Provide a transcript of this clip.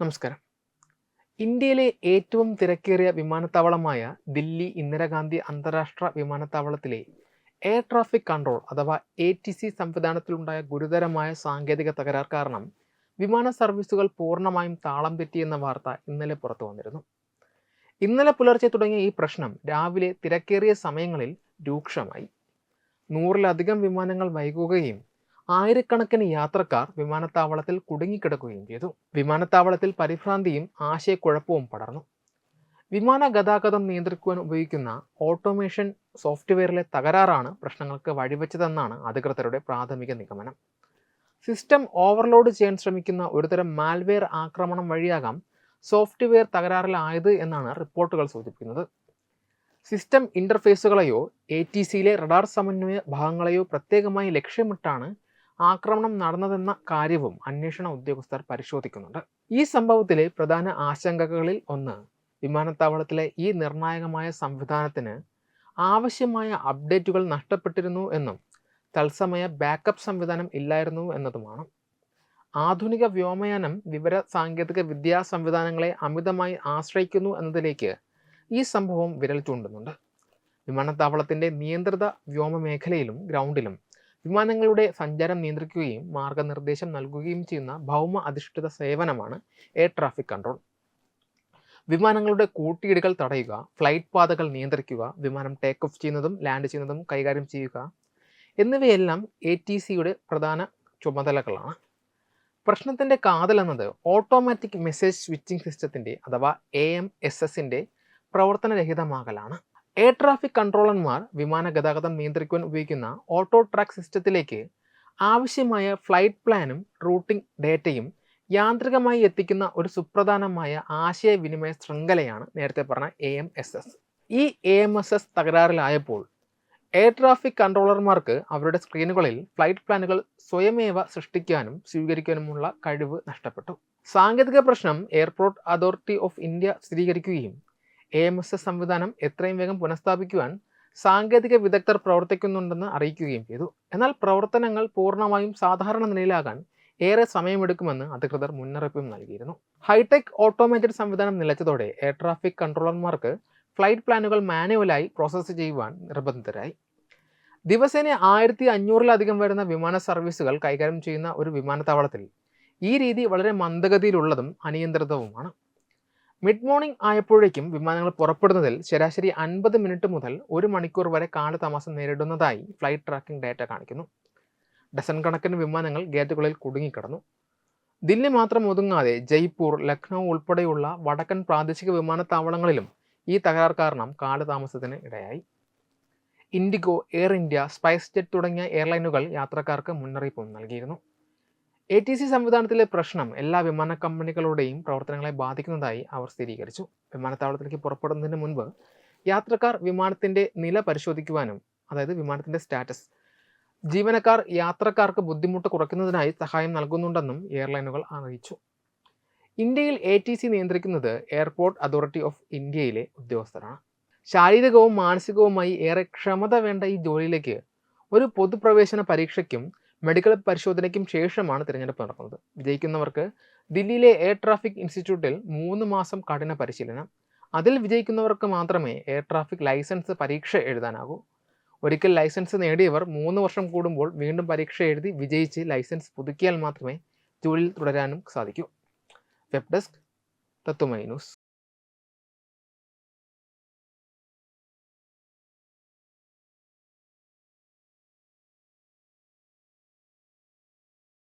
നമസ്കാരം. ഇന്ത്യയിലെ ഏറ്റവും തിരക്കേറിയ വിമാനത്താവളമായ ദില്ലി ഇന്ദിരാഗാന്ധി അന്താരാഷ്ട്ര വിമാനത്താവളത്തിലെ എയർ ട്രാഫിക് കൺട്രോൾ അഥവാ എ ടി സി സംവിധാനത്തിലുണ്ടായ ഗുരുതരമായ സാങ്കേതിക തകരാർ കാരണം വിമാന സർവീസുകൾ പൂർണമായും താളം തെറ്റിയെന്ന വാർത്ത ഇന്നലെ പുറത്തു വന്നിരുന്നു. ഇന്നലെ പുലർച്ചെ തുടങ്ങിയ ഈ പ്രശ്നം രാവിലെ തിരക്കേറിയ സമയങ്ങളിൽ രൂക്ഷമായി. നൂറിലധികം വിമാനങ്ങൾ വൈകുകയും ആയിരക്കണക്കിന് യാത്രക്കാർ വിമാനത്താവളത്തിൽ കുടുങ്ങിക്കിടക്കുകയും ചെയ്തു. വിമാനത്താവളത്തിൽ പരിഭ്രാന്തിയും ആശയക്കുഴപ്പവും പടർന്നു. വിമാന ഗതാഗതം നിയന്ത്രിക്കുവാൻ ഉപയോഗിക്കുന്ന ഓട്ടോമേഷൻ സോഫ്റ്റ്വെയറിലെ തകരാറാണ് പ്രശ്നങ്ങൾക്ക് വഴിവെച്ചതെന്നാണ് അധികൃതരുടെ പ്രാഥമിക നിഗമനം. സിസ്റ്റം ഓവർലോഡ് ചെയ്യാൻ ശ്രമിക്കുന്ന ഒരുതരം മാൽവെയർ ആക്രമണം വഴിയാകാം സോഫ്റ്റ്വെയർ തകരാറിലായത് എന്നാണ് റിപ്പോർട്ടുകൾ സൂചിപ്പിക്കുന്നത്. സിസ്റ്റം ഇന്റർഫേസുകളെയോ എ ടി സിയിലെ റഡാർ സമന്വയ ഭാഗങ്ങളെയോ പ്രത്യേകമായി ലക്ഷ്യമിട്ടാണ് ആക്രമണം നടന്നതെന്ന കാര്യവും അന്വേഷണ ഉദ്യോഗസ്ഥർ പരിശോധിക്കുന്നുണ്ട്. ഈ സംഭവത്തിലെ പ്രധാന ആശങ്കകളിൽ ഒന്ന് വിമാനത്താവളത്തിലെ ഈ നിർണായകമായ സംവിധാനത്തിന് ആവശ്യമായ അപ്ഡേറ്റുകൾ നഷ്ടപ്പെട്ടിരുന്നു എന്നും തത്സമയ ബാക്കപ്പ് സംവിധാനം ഇല്ലായിരുന്നു എന്നതുമാണ്. ആധുനിക വ്യോമയാനം വിവര സാങ്കേതിക വിദ്യാ സംവിധാനങ്ങളെ അമിതമായി ആശ്രയിക്കുന്നു എന്നതിലേക്ക് ഈ സംഭവം വിരൽ ചൂണ്ടുന്നുണ്ട്. വിമാനത്താവളത്തിന്റെ നിയന്ത്രിത വ്യോമ മേഖലയിലും ഗ്രൗണ്ടിലും വിമാനങ്ങളുടെ സഞ്ചാരം നിയന്ത്രിക്കുകയും മാർഗനിർദ്ദേശം നൽകുകയും ചെയ്യുന്ന ഭൗമ അധിഷ്ഠിത സേവനമാണ് എയർ ട്രാഫിക് കൺട്രോൾ വിമാനങ്ങളുടെ കൂട്ടിയിടികൾ തടയുക ഫ്ലൈറ്റ് പാതകൾ നിയന്ത്രിക്കുക വിമാനം ടേക്ക് ഓഫ് ചെയ്യുന്നതും ലാൻഡ് ചെയ്യുന്നതും കൈകാര്യം ചെയ്യുക എന്നിവയെല്ലാം എ ടി സിയുടെ പ്രധാന ചുമതലകളാണ്. പ്രശ്നത്തിന്റെ കാതൽ എന്നത് ഓട്ടോമാറ്റിക് മെസ്സേജ് സ്വിച്ചിംഗ് സിസ്റ്റത്തിന്റെ അഥവാ എ എം എസ് എസിന്റെ പ്രവർത്തനരഹിതമാകലാണ്. എയർ ട്രാഫിക് കൺട്രോളർമാർ വിമാന ഗതാഗതം നിയന്ത്രിക്കുവാൻ ഉപയോഗിക്കുന്ന ഓട്ടോ ട്രാക്ക് സിസ്റ്റത്തിലേക്ക് ആവശ്യമായ ഫ്ലൈറ്റ് പ്ലാനും റൂട്ടിംഗ് ഡേറ്റയും യാന്ത്രികമായി എത്തിക്കുന്ന ഒരു സുപ്രധാനമായ ആശയവിനിമയ ശൃംഖലയാണ് നേരത്തെ പറഞ്ഞ എ എം എസ് എസ് ഈ എ എം എസ് എസ് തകരാറിലായപ്പോൾ എയർ ട്രാഫിക് കൺട്രോളർമാർക്ക് അവരുടെ സ്ക്രീനുകളിൽ ഫ്ലൈറ്റ് പ്ലാനുകൾ സ്വയമേവ സൃഷ്ടിക്കാനും സ്വീകരിക്കാനുമുള്ള കഴിവ് നഷ്ടപ്പെട്ടു. സാങ്കേതിക പ്രശ്നം എയർപോർട്ട് അതോറിറ്റി ഓഫ് ഇന്ത്യ സ്ഥിരീകരിക്കുകയും എ എം എസ് എസ് സംവിധാനം എത്രയും വേഗം പുനഃസ്ഥാപിക്കുവാൻ സാങ്കേതിക വിദഗ്ധർ പ്രവർത്തിക്കുന്നുണ്ടെന്ന് അറിയിക്കുകയും ചെയ്തു. എന്നാൽ പ്രവർത്തനങ്ങൾ പൂർണമായും സാധാരണ നിലയിലാകാൻ ഏറെ സമയമെടുക്കുമെന്ന് അധികൃതർ മുന്നറിയിപ്പും നൽകിയിരുന്നു. ഹൈടെക് ഓട്ടോമേറ്റഡ് സംവിധാനം നിലച്ചതോടെ എയർ ട്രാഫിക് കൺട്രോളർമാർക്ക് ഫ്ലൈറ്റ് പ്ലാനുകൾ മാനുവലായി പ്രോസസ്സ് ചെയ്യുവാൻ നിർബന്ധിതരായി. ദിവസേന ആയിരത്തി അഞ്ഞൂറിലധികം വരുന്ന വിമാന സർവീസുകൾ കൈകാര്യം ചെയ്യുന്ന ഒരു വിമാനത്താവളത്തിൽ ഈ രീതി വളരെ മന്ദഗതിയിലുള്ളതും അനിയന്ത്രിതവുമാണ്. മിഡ് മോർണിംഗ് ആയപ്പോഴേക്കും വിമാനങ്ങൾ പുറപ്പെടുന്നതിൽ ശരാശരി അൻപത് മിനിറ്റ് മുതൽ ഒരു മണിക്കൂർ വരെ കാലതാമസം നേരിടുന്നതായി ഫ്ലൈറ്റ് ട്രാക്കിംഗ് ഡാറ്റ കാണിക്കുന്നു. ഡസൻ കണക്കിന് വിമാനങ്ങൾ ഗേറ്റുകളിൽ കുടുങ്ങിക്കിടന്നു. ദില്ലി മാത്രം ഒതുങ്ങാതെ ജയ്പൂർ ലക്നൗ ഉൾപ്പെടെയുള്ള വടക്കൻ പ്രാദേശിക വിമാനത്താവളങ്ങളിലും ഈ തകരാർ കാരണം കാലതാമസത്തിന് ഇടയായി. ഇൻഡിഗോ എയർ ഇന്ത്യ സ്പൈസ് ജെറ്റ് തുടങ്ങിയ എയർലൈനുകൾ യാത്രക്കാർക്ക് മുന്നറിയിപ്പും നൽകിയിരുന്നു. എ ടി സി സംവിധാനത്തിലെ പ്രശ്നം എല്ലാ വിമാന കമ്പനികളുടെയും പ്രവർത്തനങ്ങളെ ബാധിക്കുന്നതായി അവർ സ്ഥിരീകരിച്ചു. വിമാനത്താവളത്തിലേക്ക് പുറപ്പെടുന്നതിന് മുൻപ് യാത്രക്കാർ വിമാനത്തിന്റെ നില പരിശോധിക്കുവാനും അതായത് വിമാനത്തിന്റെ സ്റ്റാറ്റസ് ജീവനക്കാർ യാത്രക്കാർക്ക് ബുദ്ധിമുട്ട് കുറയ്ക്കുന്നതിനായി സഹായം നൽകുന്നുണ്ടെന്നും എയർലൈനുകൾ അറിയിച്ചു. ഇന്ത്യയിൽ എ ടി സി നിയന്ത്രിക്കുന്നത് എയർപോർട്ട് അതോറിറ്റി ഓഫ് ഇന്ത്യയിലെ ഉദ്യോഗസ്ഥരാണ്. ശാരീരികവും മാനസികവുമായി ഏറെ ക്ഷമത വേണ്ട ഈ ജോലിയിലേക്ക് ഒരു പൊതുപ്രവേശന പരീക്ഷയ്ക്കും മെഡിക്കൽ പരിശോധനയ്ക്കും ശേഷമാണ് തിരഞ്ഞെടുപ്പ് നടക്കുന്നത്. വിജയിക്കുന്നവർക്ക് ദില്ലിയിലെ എയർ ട്രാഫിക് ഇൻസ്റ്റിറ്റ്യൂട്ടിൽ മൂന്ന് മാസം കഠിന പരിശീലനം. അതിൽ വിജയിക്കുന്നവർക്ക് മാത്രമേ എയർ ട്രാഫിക് ലൈസൻസ് പരീക്ഷ എഴുതാനാകൂ. ഒരിക്കൽ ലൈസൻസ് നേടിയവർ മൂന്ന് വർഷം കൂടുമ്പോൾ വീണ്ടും പരീക്ഷ എഴുതി വിജയിച്ച് ലൈസൻസ് പുതുക്കിയാൽ മാത്രമേ ജോലിയിൽ തുടരാനും സാധിക്കൂ. Web desk Tatwamayi news.